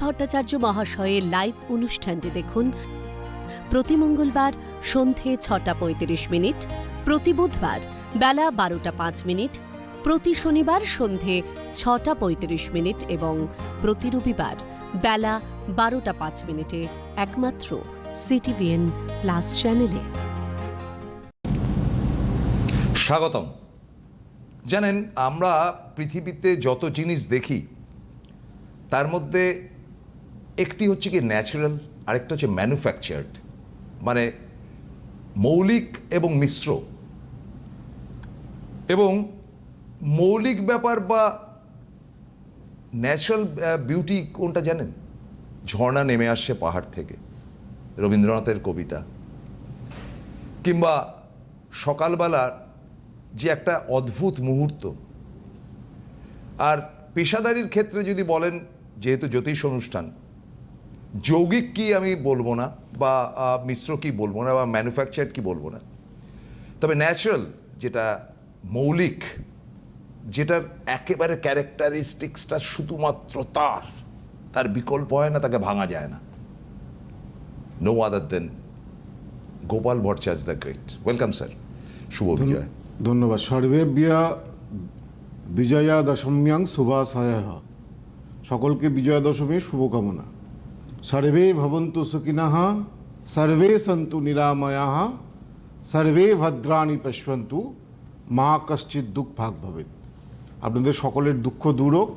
ভট্টাচার্য মহাশয়ের লাইভ অনুষ্ঠানটি দেখুন। প্রতি মঙ্গলবার সন্ধে ছটা পঁয়ত্রিশ মিনিট, প্রতি বুধবার বেলা বারোটা পাঁচ মিনিট, প্রতি শনিবার সন্ধে ছটা পঁয়ত্রিশ মিনিট এবং প্রতি রবিবার বেলা বারোটা পাঁচ মিনিটে একমাত্র সিটিভিএন প্লাস চ্যানেলে। স্বাগতম। জানেন, আমরা পৃথিবীতে যত জিনিস দেখি, তার মধ্যে একটি হচ্ছে কি ন্যাচারাল আরেকটা হচ্ছে ম্যানুফ্যাকচার্ড মানে মৌলিক এবং মিশ্র। এবং মৌলিক ব্যাপার বা ন্যাচারাল বিউটি কোনটা জানেন? ঝর্ণা নেমে আসছে পাহাড় থেকে, রবীন্দ্রনাথের কবিতা। কিংবা সকালবেলার যে একটা অদ্ভুত মুহূর্ত। আর পেশাদারির ক্ষেত্রে যদি বলেন, যেহেতু জ্যোতিষ অনুষ্ঠান যৌগিক কি আমি বলব না বা মিশ্র কি বলব না বা ম্যানুফ্যাকচার কি বলব না। তবে ন্যাচারাল যেটা মৌলিক যেটার একেবারে ক্যারেক্টারিস্টিক্সটা শুধুমাত্র তার তার বিকল্প হয় না তাকে ভাঙা যায় না। No other than Gopal Bhattacharya the great welcome sir শুভ বিজয়। ধন্যবাদ। সর্বেভ্য বিজয়া দশম্যাং শুভাশয়। সকলকে বিজয়া দশমীর শুভকামনা। সর্বে ভবন্তু সুখিনঃ সর্বে সন্তু নিরাময়াঃ সর্বে ভদ্রাণি পশ্যন্তু মা কশ্চিৎ দুঃখ ভাগ ভবেত আপনাদের সকলের দুঃখ দূর হোক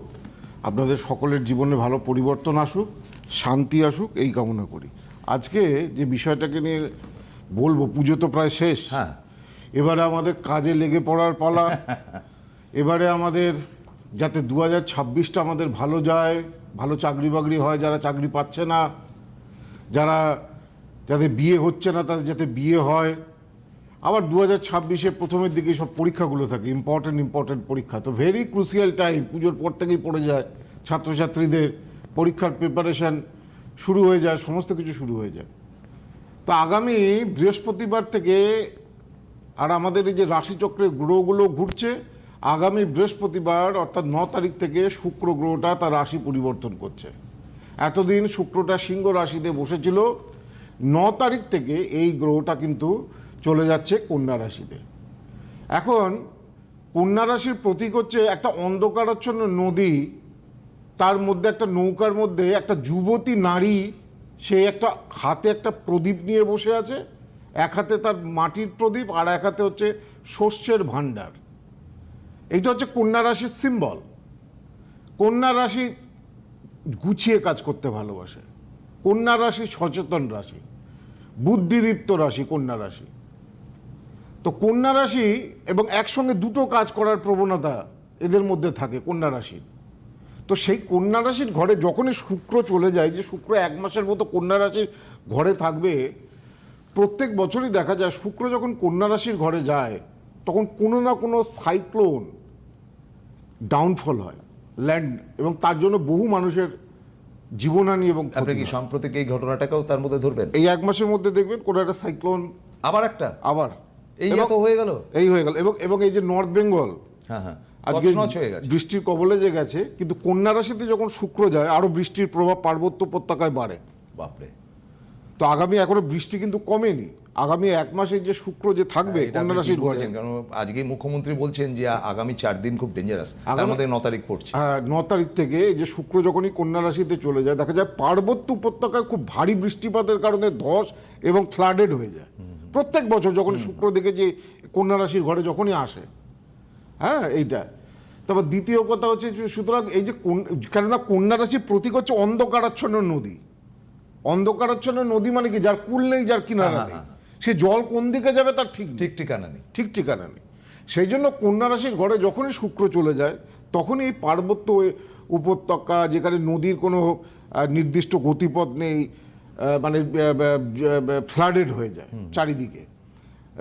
আপনাদের সকলের জীবনে ভালো পরিবর্তন আসুক শান্তি আসুক এই কামনা করি। আজকে যে বিষয়টাকে নিয়ে বলব পুজো তো প্রায় শেষ। হ্যাঁ। এবারে আমাদের কাজে লেগে পড়ার পালা। এবারে আমাদের যাতে দু হাজার ছাব্বিশটা আমাদের ভালো যায় ভালো চাকরি বাকরি হয়, যারা চাকরি পাচ্ছে না, যারা যাদের বিয়ে হচ্ছে না, তাদের যাতে বিয়ে হয়। আবার দু হাজার ছাব্বিশে প্রথমের দিকে সব পরীক্ষাগুলো থাকে ইম্পর্টেন্ট ইম্পর্টেন্ট পরীক্ষা। তো ভেরি ক্রুশিয়াল টাইম পুজোর পর থেকেই পড়ে যায়, ছাত্রছাত্রীদের পরীক্ষার প্রিপারেশন শুরু হয়ে যায়, সমস্ত কিছু শুরু হয়ে যায়। তো আগামী বৃহস্পতিবার থেকে আর আমাদের এই যে রাশিচক্রে গ্রহগুলো ঘুরছে আগামী বৃহস্পতিবার, অর্থাৎ ন তারিখ থেকে শুক্র গ্রহটা তার রাশি পরিবর্তন করছে। এতদিন শুক্রটা সিংহ রাশিতে বসেছিল, ন তারিখ থেকে এই গ্রহটা কিন্তু চলে যাচ্ছে কন্যা রাশিতে। এখন কন্যা রাশির প্রতীক হচ্ছে একটা অন্ধকারাচ্ছন্ন নদী, তার মধ্যে একটা নৌকার মধ্যে একটা যুবতী নারী, সে একটা হাতে একটা প্রদীপ নিয়ে বসে আছে, এক হাতে তার মাটির প্রদীপ আর এক হাতে হচ্ছে শস্যের ভাণ্ডার। এইটা হচ্ছে কন্যা রাশির সিম্বল কন্যা রাশি গুছিয়ে কাজ করতে ভালোবাসে। কন্যা রাশি সচেতন রাশি। বুদ্ধিদীপ্ত রাশি কন্যা রাশি। তো কন্যা রাশি এবং একসঙ্গে দুটো কাজ করার প্রবণতা এদের মধ্যে থাকে কন্যা রাশির। তো সেই কন্যা রাশির ঘরে যখনই শুক্র চলে যায়, যে শুক্র এক মাসের মতো কন্যা রাশির ঘরে থাকবে, প্রত্যেক বছরই দেখা যায় শুক্র যখন কন্যা রাশির ঘরে যায়, তখন কোনো না কোনো সাইক্লোন ডাউনফল হয় ল্যান্ড এবং তার জন্য বহু মানুষের জীবনহানি এবং আপনি কি। সাম্প্রতিক এই ঘটনাটাকেও তার মধ্যে ধরবেন? এই এক মাসের মধ্যে দেখবেন কোনো একটা সাইক্লোন আবার একটা? আবার। এই এত হয়ে গেল? এই হয়ে গেল। এবং এবং এই যে নর্থ বেঙ্গল হ্যাঁ হ্যাঁ আজকে বৃষ্টির কবলে যে গেছে কিন্তু কন্যা রাশিতে যখন শুক্র যায় আরও বৃষ্টির প্রভাব পার্বত্য উপত্যকায় বাড়ে। বাপরে। তো আগামী এখনও বৃষ্টি কিন্তু কমেনি। আগামী এক মাসে যে শুক্র যে থাকবে হ্যাঁ, এটা কন্যা রাশির ঘরে। কারণ আজকে মুখ্যমন্ত্রী বলছেন যে আগামী চার দিন খুব ডেঞ্জারাস তার মধ্যে ন তারিখ পড়ছে। হ্যাঁ, ন তারিখ থেকে যে শুক্র যখনই কন্যা রাশিতে চলে যায় দেখা যায় পার্বত্য উপত্যকায় খুব ভারী বৃষ্টিপাতের কারণে ধস এবং ফ্লাডেড হয়ে যায়। প্রত্যেক বছর যখন শুক্র দেখে যে কন্যা রাশির ঘরে যখনই আসে। হ্যাঁ এইটা। তারপর দ্বিতীয় কথা হচ্ছে সুতরাং এই যে কোন- কেননা কন্যা রাশির প্রতীক হচ্ছে অন্ধকারাচ্ছন্ন নদী। অন্ধকারাচ্ছন্ন নদী মানে কি? যার কুল নেই যার কিনারা হ্যাঁ, নেই। হ্যাঁ, সে জল কোন দিকে যাবে তার ঠিক ঠিক ঠিকানা নেই। ঠিক ঠিকানা নেই। সেই জন্য কন্যা রাশির ঘরে যখনই শুক্র চলে যায় তখনই এই পার্বত্য উপত্যকা যেখানে নদীর কোনো নির্দিষ্ট গতিপথ নেই মানে ফ্লাডেড হয়ে যায় চারিদিকে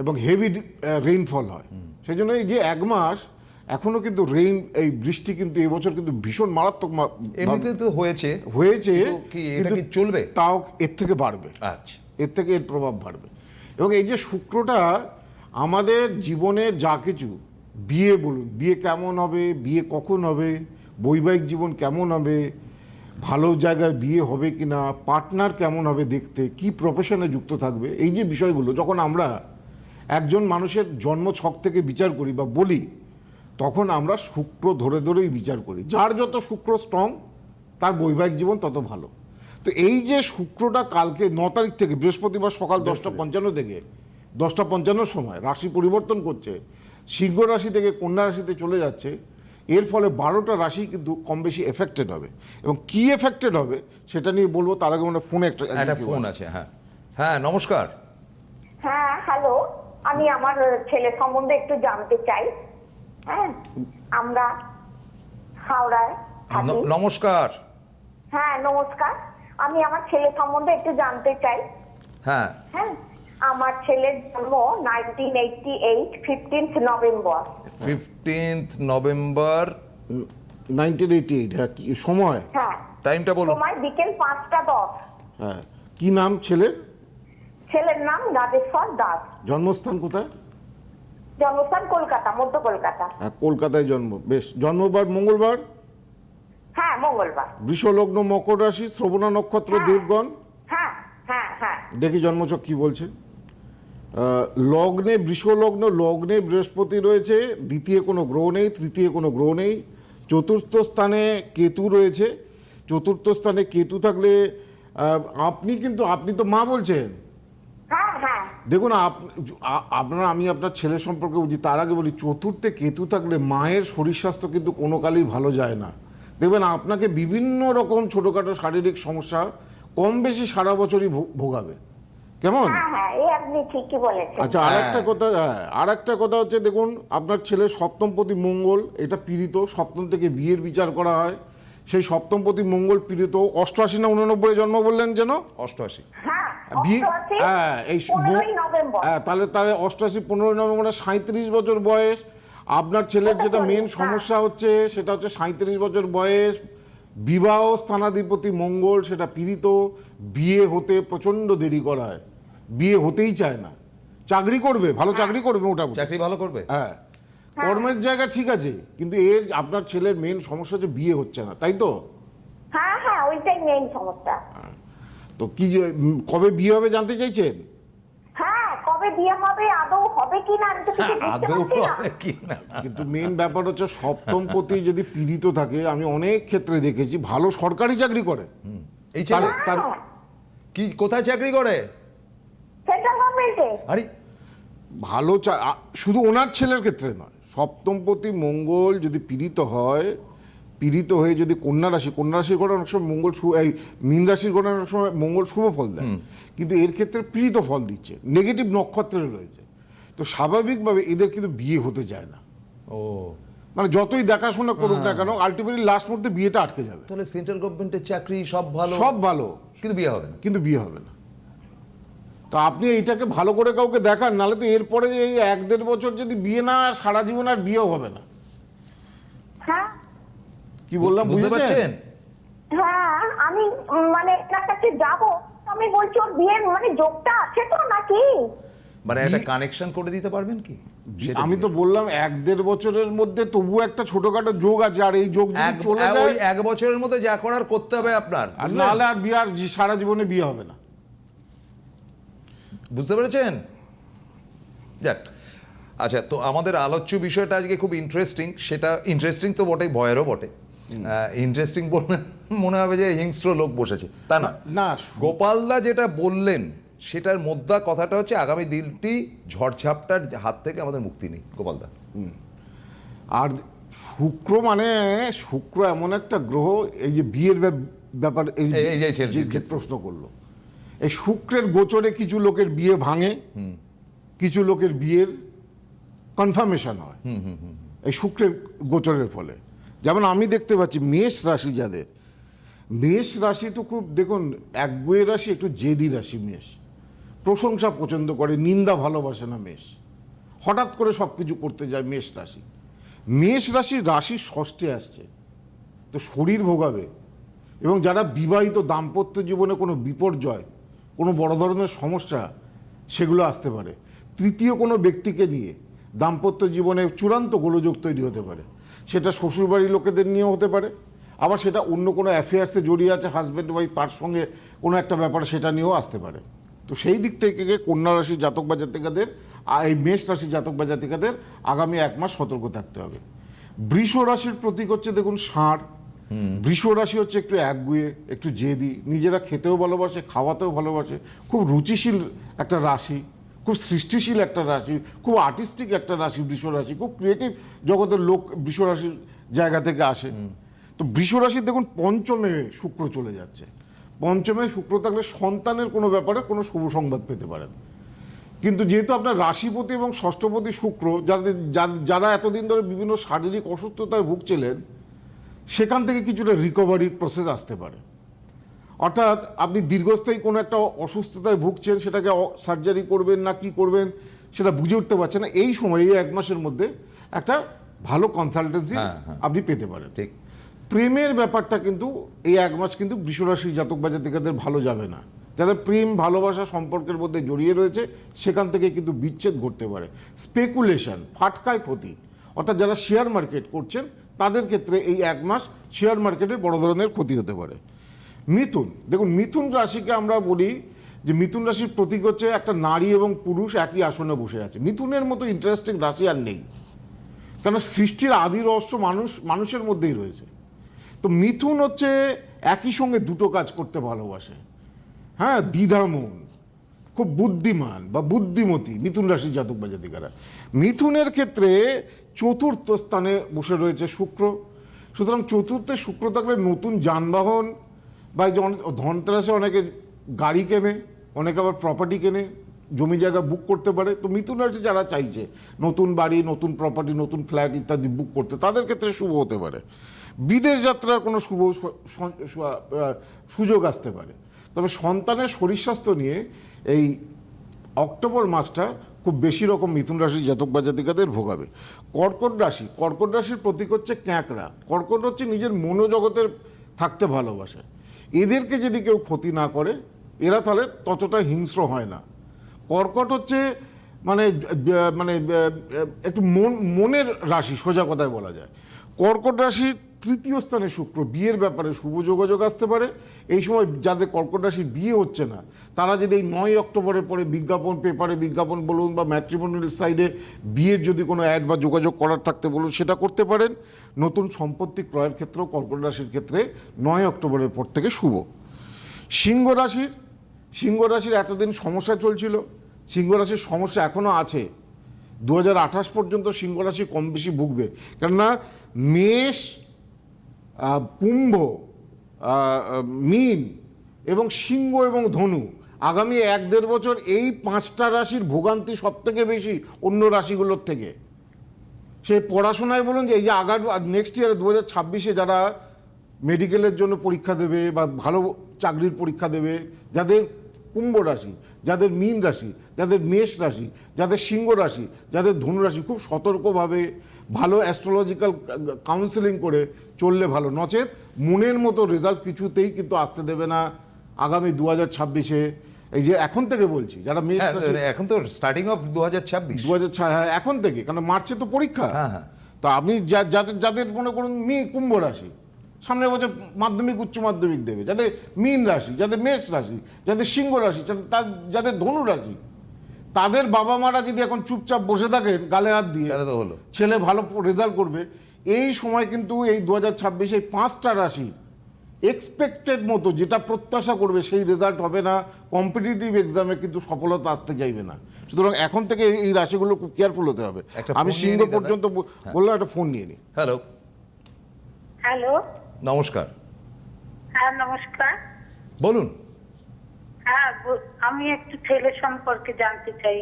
এবং হেভি রেইনফল হয়। সেই জন্য এই যে এক মাস এখনও কিন্তু রেইন এই বৃষ্টি কিন্তু এবছর কিন্তু ভীষণ মারাত্মক এমনিতে তো হয়েছে। হয়েছে কি এটা কি চলবে? তাও এর থেকে বাড়বে। আচ্ছা। এর থেকে এর প্রভাব বাড়বে। এবং এই যে শুক্রটা আমাদের জীবনের যা কিছু, বিয়ে বলুন, বিয়ে কেমন হবে, বিয়ে কখন হবে, বৈবাহিক জীবন কেমন হবে, ভালো জায়গায় বিয়ে হবে কি না পার্টনার কেমন হবে দেখতে, কি প্রফেশনে যুক্ত থাকবে, এই যে বিষয়গুলো, যখন আমরা একজন মানুষের জন্ম ছক থেকে বিচার করি বা বলি, তখন আমরা শুক্র ধরে ধরেই বিচার করি। যার যত শুক্র স্ট্রং তার বৈবাহিক জীবন তত ভালো। তো এই যে শুক্রটা কালকে ন তারিখ থেকে বৃহস্পতিবার সকাল দশটা পঞ্চান্ন থেকে দশটা পঞ্চান্নর সময় রাশি পরিবর্তন করছে সিংহ রাশি থেকে কন্যা রাশিতে চলে যাচ্ছে এর ফলে বারোটা রাশি কিন্তু কম বেশি এফেক্টেড হবে। এবং কি এফেক্টেড হবে সেটা নিয়ে বলব তার আগে মানে ফোনে একটা একটা ফোন আছে হ্যাঁ। হ্যাঁ নমস্কার। হ্যাঁ হ্যালো আমি আমার ছেলে সম্বন্ধে একটু জানতে চাই। হ্যাঁ আমরা হাওড়ায় নমস্কার। হ্যাঁ নমস্কার। আমি আমার ছেলে সম্বন্ধে একটু জানতে চাই। হ্যাঁ। হ্যাঁ আমার ছেলের জন্ম nineteen eighty eight fifteenth November fifteenth November nineteen eighty eight হ্যাঁ কি সময়? হ্যাঁ। টাইমটা বলুন। সময় বিকেল পাঁচটা দশ। হ্যাঁ কি নাম ছেলের? ছেলের নাম রাজেশ্বর দাস। জন্মস্থান কোথায়? জন্মস্থান কলকাতা মধ্য কলকাতা। হ্যাঁ কলকাতায় জন্ম। বেশ জন্মবার মঙ্গলবার? হ্যাঁ মঙ্গলবার। বৃষলগ্ন মকর রাশি শ্রবণা নক্ষত্র হ্যাঁ। দেবগণ? হ্যাঁ হ্যাঁ হ্যাঁ। দেখি জন্মচক কি বলছে। লগ্নে বৃষলগ্ন লগ্নে বৃহস্পতি রয়েছে দ্বিতীয় কোনো গ্রহ নেই তৃতীয় কোনো গ্রহ নেই। চতুর্থ স্থানে কেতু রয়েছে চতুর্থ স্থানে কেতু থাকলে আপনি কিন্তু আপনি তো মা বলছেন। দেখুন আপ- আ- আমি আপনার ছেলে সম্পর্কে বুঝি তার আগে বলি চতুর্থে কেতু থাকলে মায়ের শরীর স্বাস্থ্য কিন্তু কোনো কালেই ভালো যায় না। দেখবেন আপনাকে বিভিন্ন রকম ছোটোখাটো শারীরিক সমস্যা কম বেশি সারা বছরই ভো- ভোগাবে। কেমন? হ্যাঁ হ্যাঁ এই আপনি ঠিকই বলেছেন। আচ্ছা আর একটা কথা হ্যাঁ আর একটা কথা হচ্ছে দেখুন আপনার ছেলের সপ্তমপতি মঙ্গল এটা পীড়িত সপ্তম থেকে বিয়ের বিচার করা হয়। সেই সপ্তমপতি মঙ্গল পীড়িত অষ্টআশি না উননব্বই জন্ম বললেন যেন? হ্যাঁ অষ্টআশি, হ্যাঁ এই হ্যাঁ তাহলে তাহলে অষ্টআশি পনেরোই নভেম্বর মানে সাঁত্রিশ বছর বয়স। আপনার ছেলের যেটা মেন হ্যাঁ। সমস্যা হচ্ছে সেটা হচ্ছে সাঁত্রিশ বছর বয়স বিবাহ স্থানাধিপতি মঙ্গল সেটা পীড়িত বিয়ে হতে প্রচণ্ড দেরি করায়। বিয়ে হতেই চায় না। চাকরি করবে ভালো চাকরি করবে ওটা চাকরি ভালো করবে? হ্যাঁ। কর্মের জায়গা ঠিক আছে কিন্তু এর আপনার ছেলের মেন সমস্যা হচ্ছে বিয়ে হচ্ছে না তাই তো? হ্যাঁ হ্যাঁ ওইটাই মেইন সমস্যা। তো কি যে, কবে বিয়ে হবে জানতে চাইছেন? হ্যাঁ কবে বিয়ে হবে আদৌ হবে কি না? আমি তো কিছু বুঝতে আদৌ পারছি না। হবে কি না? কিন্তু মেন ব্যাপার হচ্ছে সপ্তম পতি যদি পীড়িত থাকে আমি অনেক ক্ষেত্রে দেখেছি ভালো সরকারি চাকরি করে। এই ছেলে? তার- তার হ্যাঁ, কি কোথায় চাকরি করে? সেন্ট্রাল গভর্নমেন্টে আরে। ভালো চা- আ- শুধু ওনার ছেলের ক্ষেত্রে নয় সপ্তমপতি মঙ্গল যদি পীড়িত হয় পীড়িত হয়ে যদি কন্যা রাশি কন্যা রাশির ঘটনা অনেক সময় মঙ্গল শু- এই মীন রাশির ঘটনা অনেক সময় মঙ্গল শুভ ফল দেয়। কিন্তু এর ক্ষেত্রে পীড়িত ফল দিচ্ছে নেগেটিভ নক্ষত্রে রয়েছে। তো স্বাভাবিকভাবে এদের কিন্তু বিয়ে হতে চায় না। ও। মানে যতই দেখাশোনা করুক না কেন আলটিমেটলি লাস্ট মুহূর্তে বিয়েটা আটকে যাবে। তাহলে সেন্ট্রাল গভর্নমেন্টের চাকরি সব ভালো? সব ভালো। কিন্তু বিয়ে হবে না? কিন্তু বিয়ে হবে না। তো আপনি এইটাকে ভালো করে কাউকে দেখান নাহলে তো এরপরে এই এক দেড় বছর যদি বিয়ে না সারা জীবন আর বিয়েও হবে না। হ্যাঁ। কি বললাম বুঝতে পারছেন? হ্যাঁ আমি মানে কাছে যাব আমি বলছি ওর বিয়ের মানে যোগটা আছে তো নাকি? মানে একটা কানেকশন করে দিতে পারবেন কি? আমি তো বললাম এক দেড় বছরের মধ্যে তবু একটা ছোটখাটো যোগ আছে আর এই যোগ যদি চলে ওই এক বছরের মধ্যে যা করার করতে হবে আপনার আর নাহলে আর বিয়ে আর সারা জীবনে বিয়ে হবে না। বুঝতে পেরেছেন? যাক আচ্ছা তো আমাদের আলোচ্য বিষয়টা আজকে খুব ইন্টারেস্টিং সেটা ইন্টারেস্টিং তো বটেই ভয়েরও বটে। ইন্টারেস্টিং বললে মনে হবে যে হিংস্র লোক বসেছে তা না। না গোপালদা যেটা বললেন সেটার মধ্যা কথাটা হচ্ছে আগামী দিনটি ঝড়ঝাপটার হাত থেকে আমাদের মুক্তি নেই। গোপালদা আর শুক্র মানে শুক্র এমন একটা গ্রহ এই যে বিয়ের ব্যাপ- ব্যাপার এই। প্রশ্ন করল। এই শুক্রের গোচরে কিছু লোকের বিয়ে ভাঙে কিছু লোকের বিয়ের কনফার্মেশন হয়। এই শুক্রের গোচরের ফলে। যেমন আমি দেখতে পাচ্ছি মেষ রাশি যাদের মেষ রাশি তো খুব দেখুন একগুয়ে রাশি একটু জেদি রাশি মেষ। প্রশংসা পছন্দ করে, নিন্দা ভালোবাসে না মেষ। হঠাৎ করে সব কিছু করতে যায় মেষ রাশি। মেষ রাশি রাশি ষষ্ঠে আসছে, তো শরীর ভোগাবে। এবং যারা বিবাহিত দাম্পত্য জীবনে কোনো বিপর্যয়, কোনো বড় ধরনের সমস্যা, সেগুলো আসতে পারে। তৃতীয় কোনো ব্যক্তিকে নিয়ে দাম্পত্য জীবনে চূড়ান্ত গোলযোগ তৈরি হতে পারে। সেটা শ্বশুরবাড়ির লোকেদের নিয়েও হতে পারে। আবার সেটা অন্য কোনো অ্যাফেয়ার্সে জড়িয়ে আছে হাজব্যান্ড ওয়াইফ তার সঙ্গে কোনো একটা ব্যাপার সেটা নিয়েও আসতে পারে। তো সেই দিক থেকে কন্যা রাশির জাতক বা জাতিকাদের আর এই মেষ রাশির জাতক বা জাতিকাদের আগামী এক মাস সতর্ক থাকতে হবে। বৃষ রাশির প্রতীক হচ্ছে দেখুন ষাঁড়। বৃষ রাশি হচ্ছে একটু একগুয়ে একটু জেদি নিজেরা খেতেও ভালোবাসে খাওয়াতেও ভালোবাসে খুব রুচিশীল একটা রাশি খুব সৃষ্টিশীল একটা রাশি খুব আর্টিস্টিক একটা রাশি বৃষ রাশি খুব ক্রিয়েটিভ জগতের লোক বৃষ রাশির জায়গা থেকে আসে। তো বৃষ রাশির দেখুন পঞ্চমে শুক্র চলে যাচ্ছে। পঞ্চমে শুক্র থাকলে সন্তানের কোনো ব্যাপারে কোনো শুভ সংবাদ পেতে পারেন। কিন্তু যেহেতু আপনার রাশিপতি এবং ষষ্ঠপতি শুক্র যাদের যারা এতদিন ধরে বিভিন্ন শারীরিক অসুস্থতায় ভুগছিলেন সেখান থেকে কিছুটা রিকভারির প্রসেস আসতে পারে। অর্থাৎ আপনি দীর্ঘস্থায়ী কোনো একটা অসুস্থতায় ভুগছেন সেটাকে সার্জারি করবেন না কি করবেন সেটা বুঝে উঠতে পারছেন না এই সময় এই এক মাসের মধ্যে একটা ভালো কনসালটেন্সি হ্যাঁ, হ্যাঁ। আপনি পেতে পারেন। ঠিক। প্রেমের ব্যাপারটা কিন্তু এই এক মাস কিন্তু বৃষরাশির জাতক বা জাতিকাদের ভালো যাবে না। যাদের প্রেম, ভালোবাসা সম্পর্কের মধ্যে জড়িয়ে রয়েছে, সেখান থেকে কিন্তু বিচ্ছেদ ঘটতে পারে। স্পেকুলেশন ফাটকায় ক্ষতি। অর্থাৎ যারা শেয়ার মার্কেট করছেন, তাদের ক্ষেত্রে এই এক মাস শেয়ার মার্কেটে বড় ধরনের ক্ষতি হতে পারে। মিথুন, দেখুন, মিথুন রাশিকে আমরা বলি যে মিথুন রাশির প্রতীক হচ্ছে একটা নারী এবং পুরুষ একই আসনে বসে আছে। মিথুনের মতো ইন্টারেস্টিং রাশি আর নেই। কেন, সৃষ্টির আদি রহস্য মানুষ, মানুষের মধ্যেই রয়েছে। তো মিথুন হচ্ছে একই সঙ্গে দুটো কাজ করতে ভালোবাসে। হ্যাঁ দ্বিধামন খুব বুদ্ধিমান বা বুদ্ধিমতী মিথুন রাশির জাতক বা জাতিকারা। মিথুনের ক্ষেত্রে চতুর্থ স্থানে বসে রয়েছে শুক্র। সুতরাং চতুর্থে শুক্র থাকলে নতুন যানবাহন বা এই যে ধনতেরাসে অনেকে গাড়ি কেনে, অনেকে আবার প্রপার্টি কেনে, জমি জায়গা বুক করতে পারে। তো মিথুন রাশি যারা চাইছে নতুন বাড়ি, নতুন প্রপার্টি নতুন ফ্ল্যাট ইত্যাদি বুক করতে, তাদের ক্ষেত্রে শুভ হতে পারে। বিদেশ যাত্রার কোনো শুভ সুযোগ আসতে পারে। তবে সন্তানের শরীর স্বাস্থ্য নিয়ে এই অক্টোবর মাসটা খুব বেশি রকম মিথুন রাশির জাতক বা জাতিকাদের ভোগাবে। কর্কট রাশি, কর্কট রাশির প্রতীক হচ্ছে ক্যাঁকড়া। কর্কট হচ্ছে নিজের মনোজগতের থাকতে ভালোবাসে। এদেরকে যদি কেউ ক্ষতি না করে, এরা তাহলে ততটা হিংস্র হয় না। কর্কট হচ্ছে মানে মানে একটু মন, মনের রাশি সোজা কথায় বলা যায়। কর্কট রাশির তৃতীয় স্থানে শুক্র, বিয়ের ব্যাপারে শুভ যোগাযোগ আসতে পারে। এই সময় যাদের কর্কট রাশির বিয়ে হচ্ছে না, তারা যদি এই নয় অক্টোবরের পরে বিজ্ঞাপন পেপারে বিজ্ঞাপন বলুন বা ম্যাট্রিমোনিয়াল সাইডে বিয়ের যদি কোনো অ্যাড বা যোগাযোগ করার থাকতে বলুন, সেটা করতে পারেন। নতুন সম্পত্তি ক্রয়ের ক্ষেত্রেও কর্কট রাশির ক্ষেত্রে নয় অক্টোবরের পর থেকে শুভ। সিংহ রাশির সিংহ রাশির এতদিন সমস্যা চলছিল। সিংহ রাশির সমস্যা এখনও আছে। দু হাজার আঠাশ পর্যন্ত সিংহ রাশি কম বেশি ভুগবে। কেননা, মেষ কুম্ভ মীন এবং সিংহ এবং ধনু। আগামী এক দেড় বছর এই পাঁচটা রাশির ভোগান্তি সব থেকে বেশি অন্য রাশিগুলোর থেকে। সে পড়াশোনায় বলুন যে, এই যে আগার নেক্সট ইয়ার দু হাজার ছাব্বিশে যারা মেডিকেলের জন্য পরীক্ষা দেবে বা ভালো চাকরির পরীক্ষা দেবে, যাদের কুম্ভ রাশি, যাদের মীন রাশি, যাদের মেষ রাশি, যাদের সিংহ রাশি, যাদের ধনু রাশি, খুব সতর্কভাবে ভালো অ্যাস্ট্রোলজিক্যাল কাউন্সেলিং করে চললে ভালো। নচেত মনের মতো রেজাল্ট কিছুতেই কিন্তু আসতে দেবে না আগামী দু হাজার ছাব্বিশে। এই যে এখন থেকে বলছি যারা মেষ হ্যাঁ এখন তো স্টার্টিং অফ দু হাজার ছাব্বিশ। দু হাজার ছয় হ্যাঁ এখন থেকে কারণ মার্চে তো পরীক্ষা। হ্যাঁ, হ্যাঁ। তো আপনি যা- যাদের যাদের মনে করুন মি কুম্ভ রাশি সামনের বছর মাধ্যমিক উচ্চ মাধ্যমিক দেবে। যাদের মীন রাশি যাদের মেষ রাশি যাদের সিংহ রাশি যাদের ধনু রাশি তাদের বাবা মারা যদি এখন চুপচাপ বসে থাকেন গালে হাত দিয়ে তাহলে তো হলো। ছেলে ভালো রেজাল্ট করবে। এই সময় কিন্তু এই দু হাজার ছাব্বিশে পাঁচটা রাশি এক্সপেক্টেড মতো যেটা প্রত্যাশা করবে সেই রেজাল্ট হবে না। কম্পিটিটিভ এক্সামে কিন্তু সফলতা আসতে চাইবে না। সুতরাং এখন থেকে এই- এই রাশিগুলো খুব কেয়ারফুল হতে হবে। আমি সিংহ পর্যন্ত বললাম একটা ফোন নিয়ে নিই। হ্যালো হ্যালো নমস্কার। হ্যাঁ নমস্কার। বলুন। হ্যাঁ আমি একটু ছেলে সম্পর্কে জানতে চাই।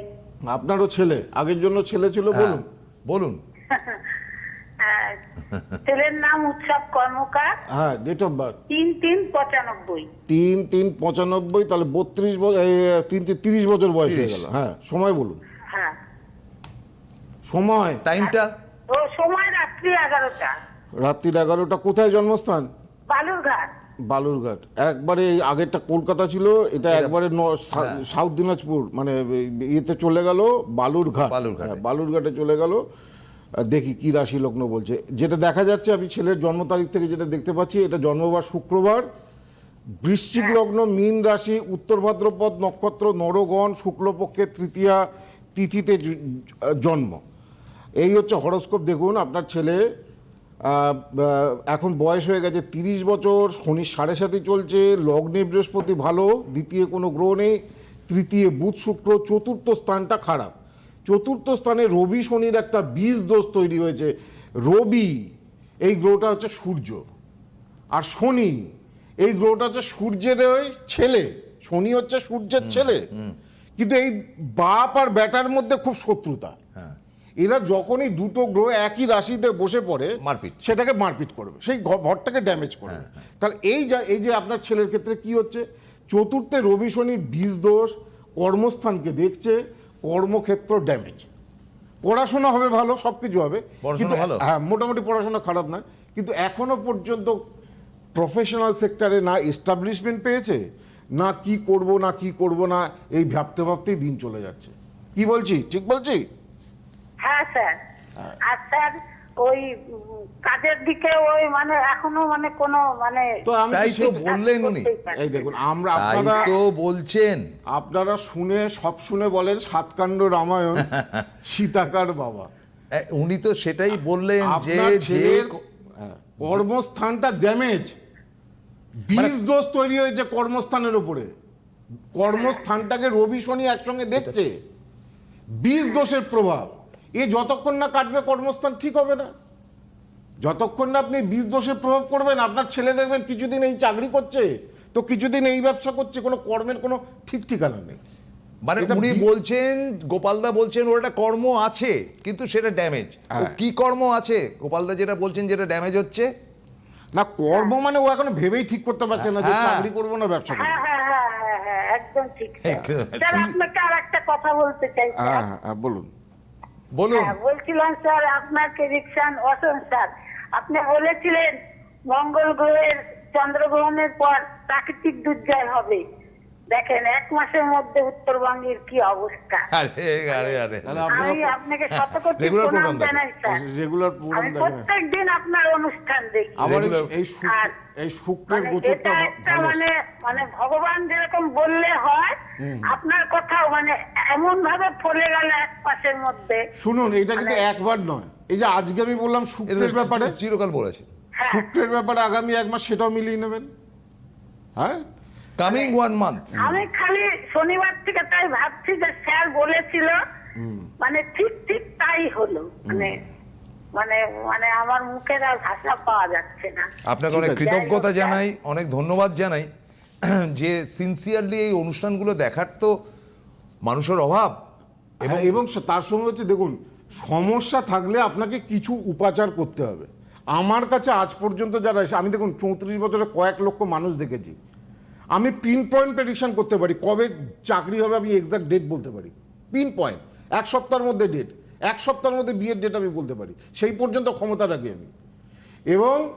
আপনারও ছেলে? আগের জন্য ছেলে ছিল হ্যাঁ, বলুন। বলুন। হ্যাঁ, ছেলের নাম উৎসব কর্মকার। হ্যাঁ ডেট অফ বার্থ তিন তিন পঁচানব্বই। তিন তিন পঁচানব্বই তাহলে বত্রিশ বছর তিন তিন তিরিশ বছর বয়স হয়ে 30 গেল হ্যাঁ সময় বলুন। হ্যাঁ। সময়? টাইমটা ও সময় রাত্রি এগারোটা। রাত্রির এগারোটা। কোথায় জন্মস্থান? বালুরঘাট। বালুরঘাট। একবারে এই আগেরটা কলকাতা ছিল এটা একবারে ন- সাউথ দিনাজপুর মানে ইয়েতে চলে গেল বালুরঘাট। বালুরঘাটে। হ্যাঁ, বালুরঘাটে চলে গেল। দেখি কি রাশি লগ্ন বলছে। যেটা দেখা যাচ্ছে আমি ছেলের জন্ম তারিখ থেকে যেটা দেখতে পাচ্ছি এটা জন্মবার শুক্রবার। বৃশ্চিক লগ্ন মীন রাশি উত্তর ভাদ্রপদ নক্ষত্র নরগণ শুক্লপক্ষের তৃতীয়া তিথিতে জন্ম। এই হচ্ছে হরস্কোপ। দেখুন আপনার ছেলে এখন বয়স হয়ে গেছে তিরিশ বছর শনি সাড়ে সাথে চলছে লগ্নে বৃহস্পতি ভালো দ্বিতীয় কোনো গ্রহ নেই তৃতীয় বুধ শুক্র চতুর্থ স্থানটা খারাপ। চতুর্থ স্থানে রবি শনির একটা বীজ দোষ তৈরি হয়েছে। রবি এই গ্রহটা হচ্ছে সূর্য। আর শনি এই গ্রহটা হচ্ছে সূর্যের ওই ছেলে। শনি হচ্ছে সূর্যের ছেলে। কিন্তু এই বাপ আর ব্যাটার মধ্যে খুব শত্রুতা। এরা যখনই দুটো গ্রহ একই রাশিতে বসে পড়ে মারপিট। সেটাকে মারপিট করবে। সেই ঘর- ঘরটাকে ড্যামেজ করবে। তাহলে এই যা এই যে আপনার ছেলের ক্ষেত্রে কি হচ্ছে? চতুর্থে রবি শনির বীজ দোষ কর্মস্থানকে দেখছে কর্মক্ষেত্র ড্যামেজ পড়াশোনা হবে ভালো সব কিছু হবে কিন্তু? হ্যাঁ মোটামুটি পড়াশোনা খারাপ নয়। কিন্তু এখনও পর্যন্ত প্রফেশনাল সেক্টরে না এস্টাবলিশমেন্ট পেয়েছে না কি করব না কি করব না এই ভাবতে ভাবতেই দিন চলে যাচ্ছে। কি বলছি? ঠিক বলছি? হ্যাঁ স্যার। আর স্যার ওই কাজের দিকে ওই মানে এখনও মানে কোনো মানে তো আমি তাই তো বললেন উনি। এই দেখুন আমরা আপনারা তো বলছেন। আপনারা শুনে সব শুনে বলেন সাতকাণ্ড রামায়ণ সীতাকার বাবা। উনি তো সেটাই বললেন যে যে হ্যাঁ, কর্মস্থানটা ড্যামেজ বীজ মানে- দোষ তৈরি হয়েছে কর্মস্থানের উপরে। কর্মস্থানটাকে রবি শনি একসঙ্গে দেখছে। বীজ দোষের প্রভাব। এ যতক্ষণ না কাটবে কর্মস্থান ঠিক হবে না। যতক্ষণ না আপনি বীজ দোষের প্রভাব করবেন আপনার ছেলে দেখবেন কিছুদিন এই চাকরি করছে তো কিছুদিন এই ব্যবসা করছে কোনো কর্মের কোনো ঠিক ঠিকানা নেই। মানে উনি বলছেন গোপালদা বলছেন ওর একটা কর্ম আছে কিন্তু সেটা ড্যামেজ। কি কর্ম আছে? গোপালদা যেটা বলছেন যেটা ড্যামেজ হচ্ছে? না কর্ম মানে ও এখন ভেবেই ঠিক করতে পারছে না যে হ্যাঁ। চাকরি করব না ব্যবসা করব। হ্যাঁ হ্যাঁ একদম ঠিক। স্যার। আপনাকে আর একটা কথা বলতে চাই হ্যাঁ, হ্যাঁ বলুন। বলুন। হ্যাঁ বলছিলাম, স্যার, আপনার প্রেডিকশন অসম, স্যার? আপনি বলেছিলেন, মঙ্গল গ্রহের চন্দ্রগ্রহণের পর প্রাকৃতিক দুর্যোগ হবে। দেখেন এক মাসের মধ্যে উত্তরবঙ্গের কি অবস্থা? আরে আরে আরে। আমি আপনাকে শতকোটি Regular প্রণাম program জানাই স্যার। রেগুলার প্রোগ্রাম দেখেন। প্রত্যেক দিন আপনার অনুষ্ঠান দেখি। এই- এই আর এই শুক্রের মানে গোচরটা একটা মানে মানে ভগবান যেরকম বললে হয় আপনার কথাও মানে এমন ভাবে ফলে গেল এক মাসের মধ্যে। শুনুন এটা কিন্তু মানে- একবার নয়। এই যে আজকে আমি বললাম শুক্রের ব্যাপারে চিরকাল বলেছে হ্যাঁ। শুক্রের ব্যাপারে আগামী এক মাস সেটাও মিলিয়ে নেবেন। হ্যাঁ? কামিং ওয়ান মান্থ আমি খালি শনিবার থেকে তাই ভাবছি যে স্যার বলেছিল মানে ঠিক ঠিক তাই হলো। মানে মানে মানে আমার মুখের আর ভাষা পাওয়া যাচ্ছে না। আপনাকে অনেক কৃতজ্ঞতা জানাই অনেক ধন্যবাদ জানাই। যে সিনসিয়ারলি এই অনুষ্ঠানগুলো দেখার তো মানুষের অভাব। এবং এবং তার সঙ্গে হচ্ছে দেখুন সমস্যা থাকলে আপনাকে কিছু উপাচার করতে হবে। আমার কাছে আজ পর্যন্ত যারা এসে আমি দেখুন চৌত্রিশ বছরে কয়েক লক্ষ মানুষ দেখেছি। আমি পিন পয়েন্ট প্রেডিকশন করতে পারি, কবে চাকরি হবে আমি এক্সাক্ট ডেট বলতে পারি। পিন পয়েন্ট এক সপ্তাহের মধ্যে ডেট এক সপ্তাহের মধ্যে বিয়ের ডেট আমি বলতে পারি। সেই পর্যন্ত ক্ষমতা রাখি আমি। এবং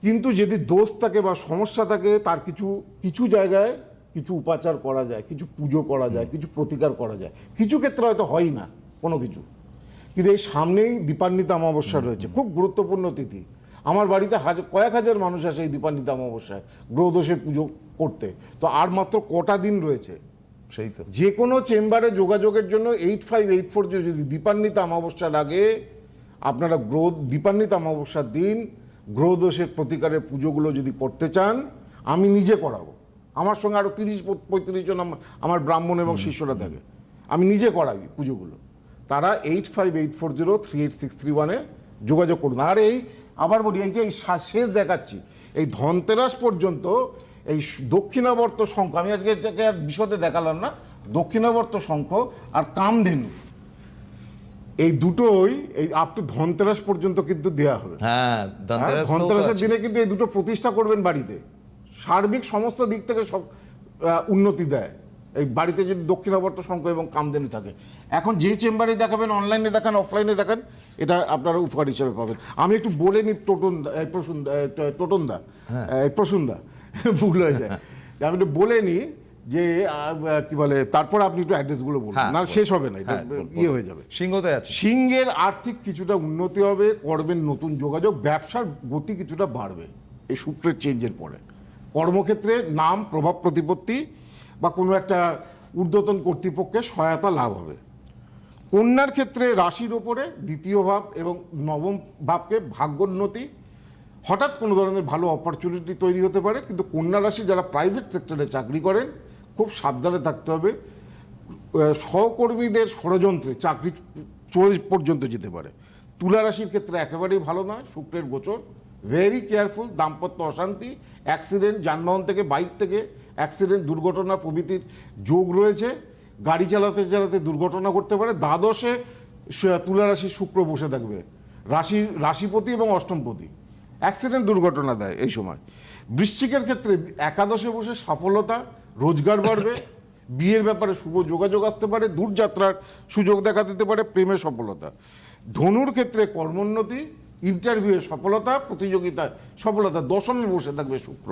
কিন্তু যদি দোষ থাকে বা সমস্যা থাকে, তার কিছু কিছু জায়গায় কিছু উপাচার করা যায়, কিছু পুজো করা যায়, কিছু প্রতিকার করা যায়। কিছু ক্ষেত্রে হয়তো হয় না, কোনো কিছু। কিন্তু এই সামনেই দীপান্বিতা অমাবস্যা রয়েছে, খুব গুরুত্বপূর্ণ তিথি। আমার বাড়িতে হাজার কয়েক হাজার মানুষ আসে এই দীপান্বিতা অমাবস্যায়। গ্রহদোষের পুজো করতে। তো আর মাত্র কটা দিন রয়েছে। সেই তো। যে কোনো চেম্বারে যোগাযোগের জন্য এইট ফাইভ এইট ফোর যদি দীপান্বিত অমাবস্যার আগে আপনারা গ্রহ দীপান্বিত অমাবস্যার দিন গ্রহদোষের প্রতিকারের পুজোগুলো যদি করতে চান আমি নিজে করাবো। আমার সঙ্গে আরও তিরিশ পঁয়ত্রিশ জন আমার- আমার ব্রাহ্মণ এবং শিষ্যরা থাকে। আমি নিজে করাবি পুজোগুলো। তারা eight five eight four zero three eight six three ওয়ানে যোগাযোগ করুন। আর এই আবার বলি এই যে এই শেষ দেখাচ্ছি এই ধনতেরাস পর্যন্ত এই দক্ষিণাবর্ত শঙ্খ আমি আজকে এটাকে আর বিশদে দেখালাম না দক্ষিণাবর্ত শঙ্খ আর কামধেনু। এই দুটোই এই আপ টু ধনতেরাস পর্যন্ত কিন্তু দেওয়া হবে। হ্যাঁ হ্যাঁ, ধনতেরাসের দিনে কিন্তু এই দুটো প্রতিষ্ঠা করবেন বাড়িতে। সার্বিক সমস্ত দিক থেকে সব উন্নতি দেয়। এই বাড়িতে যদি দক্ষিণাবর্ত শঙ্খ এবং কামধেনু থাকে। এখন যে চেম্বারে দেখাবেন অনলাইনে দেখান অফলাইনে দেখান এটা আপনারা উপকার হিসেবে পাবেন। আমি একটু বলে নিই টোটন প্রসুন টোটনদা হ্যাঁ। প্রসুনদা ভুল হয়ে যায়। আমি একটু বলে নিই যে কি বলে তারপর আপনি একটু অ্যাড্রেসগুলো বলুন। হ্যাঁ, না। শেষ হবে না হ্যাঁ, ইয়ে হয়ে যাবে। সিংহতে আছে। সিংহের আর্থিক কিছুটা উন্নতি হবে কর্মের নতুন যোগাযোগ ব্যবসার গতি কিছুটা বাড়বে এই সূত্রের চেঞ্জের পরে। কর্মক্ষেত্রে নাম প্রভাব প্রতিপত্তি বা কোনো একটা ঊর্ধ্বতন কর্তৃপক্ষের সহায়তা লাভ হবে। কন্যার ক্ষেত্রে রাশির ওপরে দ্বিতীয় ভাব এবং নবম ভাবকে ভাগ্যোন্নতি হঠাৎ কোনো ধরনের ভালো অপরচুনিটি তৈরি হতে পারে, কিন্তু কন্যা রাশি যারা প্রাইভেট সেক্টরে চাকরি করেন, খুব সাবধানে থাকতে হবে। সহকর্মীদের ষড়যন্ত্রে চাকরি চলে পর্যন্ত যেতে পারে। তুলা রাশির ক্ষেত্রে একেবারেই ভালো নয়, শুক্রের গোচর। ভেরি কেয়ারফুল দাম্পত্য অশান্তি অ্যাক্সিডেন্ট যানবাহন থেকে বাইক থেকে অ্যাক্সিডেন্ট দুর্ঘটনা প্রভৃতির যোগ রয়েছে। গাড়ি চালাতে চালাতে দুর্ঘটনা করতে পারে। দ্বাদশে তুলা রাশি শুক্র বসে থাকবে। রাশি, রাশিপতি এবং অষ্টমপতি। অ্যাক্সিডেন্ট দুর্ঘটনা দেয় এই সময়। বৃশ্চিকের ক্ষেত্রে একাদশে বসে সফলতা, রোজগার বাড়বে, বিয়ের ব্যাপারে শুভ যোগাযোগ আসতে পারে, দূরযাত্রার সুযোগ দেখা দিতে পারে, প্রেমের সফলতা। ধনুর ক্ষেত্রে কর্মোন্নতি, ইন্টারভিউয়ে সফলতা, প্রতিযোগিতায় সফলতা, দশমে বসে থাকবে শুক্র।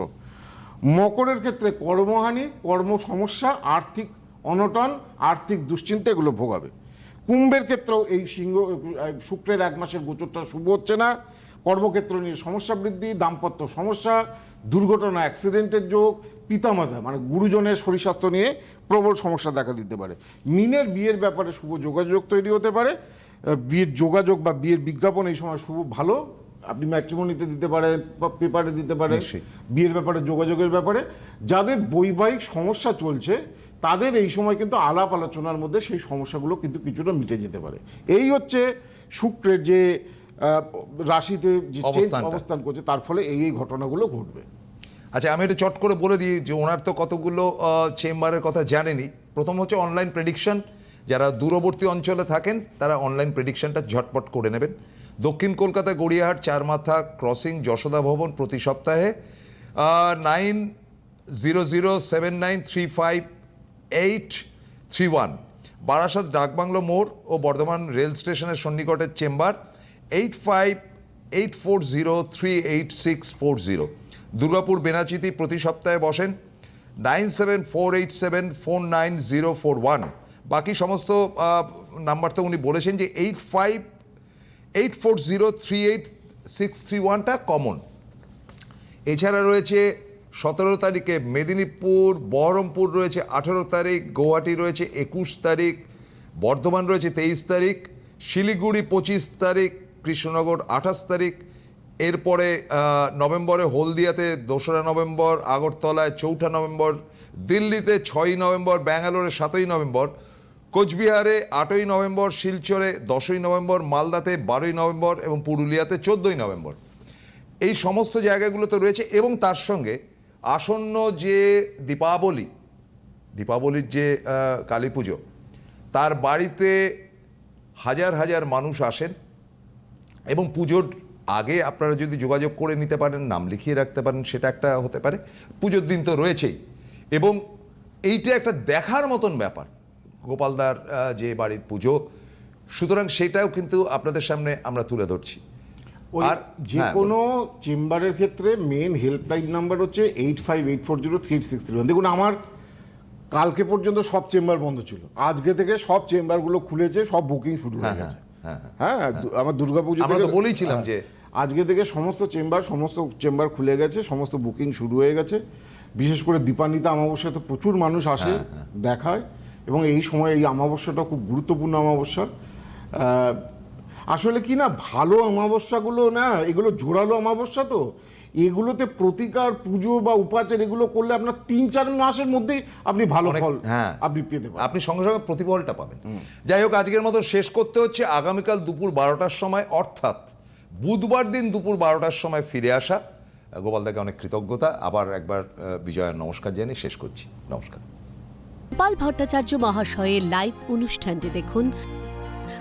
মকরের ক্ষেত্রে কর্মহানি, কর্ম সমস্যা, আর্থিক অনটন, আর্থিক দুশ্চিন্তা এগুলো ভোগাবে। কুম্ভের ক্ষেত্রেও এই সিংহ, শুক্রের এক মাসের গোচরটা শুভ হচ্ছে না। কর্মক্ষেত্র নিয়ে সমস্যা বৃদ্ধি দাম্পত্য সমস্যা দুর্ঘটনা অ্যাক্সিডেন্টের যোগ পিতামাতা মানে গুরুজনের শরীর স্বাস্থ্য নিয়ে প্রবল সমস্যা দেখা দিতে পারে। মিনের বিয়ের ব্যাপারে শুভ যোগাযোগ তৈরি হতে পারে। বিয়ের যোগাযোগ বা বিয়ের বিজ্ঞাপন এই সময় শুভ ভালো। আপনি ম্যাট্রিমনিতে দিতে পারেন বা পেপারে দিতে পারেন। বিয়ের ব্যাপারে যোগাযোগের ব্যাপারে। যাদের বৈবাহিক সমস্যা চলছে তাদের এই সময় কিন্তু আলাপ আলোচনার মধ্যে সেই সমস্যাগুলো কিন্তু কিছুটা মিটে যেতে পারে। এই হচ্ছে শুক্রের যে রাশিতে। অবস্থান করছে তার ফলে এই এই ঘটনাগুলো ঘটবে। আচ্ছা আমি এটা চট করে বলে দিই যে ওনার তো কতগুলো চেম্বারের কথা জানেনি। প্রথম হচ্ছে অনলাইন প্রেডিকশন যারা দূরবর্তী অঞ্চলে থাকেন তারা অনলাইন প্রেডিকশনটা ঝটপট করে নেবেন। দক্ষিণ কলকাতা গড়িয়াহাট চারমাথা ক্রসিং যশোদা ভবন প্রতি সপ্তাহে nine zero zero seven nine three five eight three one Barasat ডাকবাংলো মোড় ও বর্ধমান রেল স্টেশনের সন্নিকটের chamber. Eight five eight four zero three eight six four zero Durgapur Benachiti প্রতি সপ্তাহে বসেন nine seven four eight seven four nine zero four one বাকি সমস্ত number তো উনি বলেছেন যে eight five eight four zero three eight six three ওয়ানটা কমন এছাড়া রয়েছে সতেরো তারিখে মেদিনীপুর, বহরমপুর রয়েছে আঠেরো তারিখ গৌহাটি রয়েছে একুশ তারিখ, বর্ধমান রয়েছে তেইশ তারিখ, শিলিগুড়ি পঁচিশ তারিখ কৃষ্ণনগর আঠাশ তারিখ। এরপরে নভেম্বরে হলদিয়াতে দোসরা নভেম্বর, আগরতলায় চৌঠা নভেম্বর, দিল্লিতে ছয়ই নভেম্বর, ব্যাঙ্গালোরে সাতই নভেম্বর, কোচবিহারে আটই নভেম্বর, শিলচরে দশই নভেম্বর, মালদাতে বারোই নভেম্বর এবং পুরুলিয়াতে চোদ্দোই নভেম্বর। এই সমস্ত জায়গাগুলোতে রয়েছে এবং তার সঙ্গে আসন্ন যে দীপাবলি, দীপাবলির যে কালী পুজো, তার বাড়িতে হাজার হাজার মানুষ আসেন। এবং পুজোর আগে আপনারা যদি যোগাযোগ করে নিতে পারেন নাম লিখিয়ে রাখতে পারেন সেটা একটা হতে পারে। পুজোর দিন তো রয়েছেই। এবং এইটা একটা দেখার মতন ব্যাপার গোপালদার যে বাড়ির পুজো। সুতরাং সেটাও কিন্তু আপনাদের সামনে আমরা তুলে ধরছি। আর যে হ্যাঁ, কোনো চেম্বারের ক্ষেত্রে মেন হেল্পলাইন নাম্বার হচ্ছে eight five eight four zero three six three. দেখুন আমার কালকে পর্যন্ত সব চেম্বার বন্ধ ছিল। আজকে থেকে সব চেম্বারগুলো খুলেছে সব বুকিং শুরু হয়ে। গেছে। হ্যাঁ দু- আমার দুর্গাপুজো আমরা তো বলেইছিলাম হ্যাঁ, যে- আজকে থেকে সমস্ত চেম্বার সমস্ত চেম্বার খুলে গেছে সমস্ত বুকিং শুরু হয়ে গেছে। বিশেষ করে দীপান্বিতা অমাবস্যা তো প্রচুর মানুষ আসে হ্যাঁ, দেখায়। এবং এই সময় এই অমাবস্যাটা খুব গুরুত্বপূর্ণ অমাবস্যা আসলে কি না ভালো অমাবস্যাগুলো না এগুলো জোরালো অমাবস্যা তো। এগুলোতে প্রতিকার পুজো বা উপাচার এগুলো করলে আপনার তিন চার মাসের মধ্যেই আপনি ভালো ফল হ্যাঁ। আপনি পেতে পারেন আপনি সঙ্গে সঙ্গে প্রতিফলটা পাবেন। যাই হোক আজকের মতো শেষ করতে হচ্ছে। আগামীকাল দুপুর বারোটার সময় অর্থাৎ বুধবার দিন দুপুর বারোটার সময় ফিরে আসা। গোপালদাকে অনেক কৃতজ্ঞতা। আবার একবার বিজয়ার নমস্কার জানিয়ে শেষ করছি। নমস্কার। গোপাল ভট্টাচার্য মহাশয়ের লাইভ অনুষ্ঠানটি দেখুন।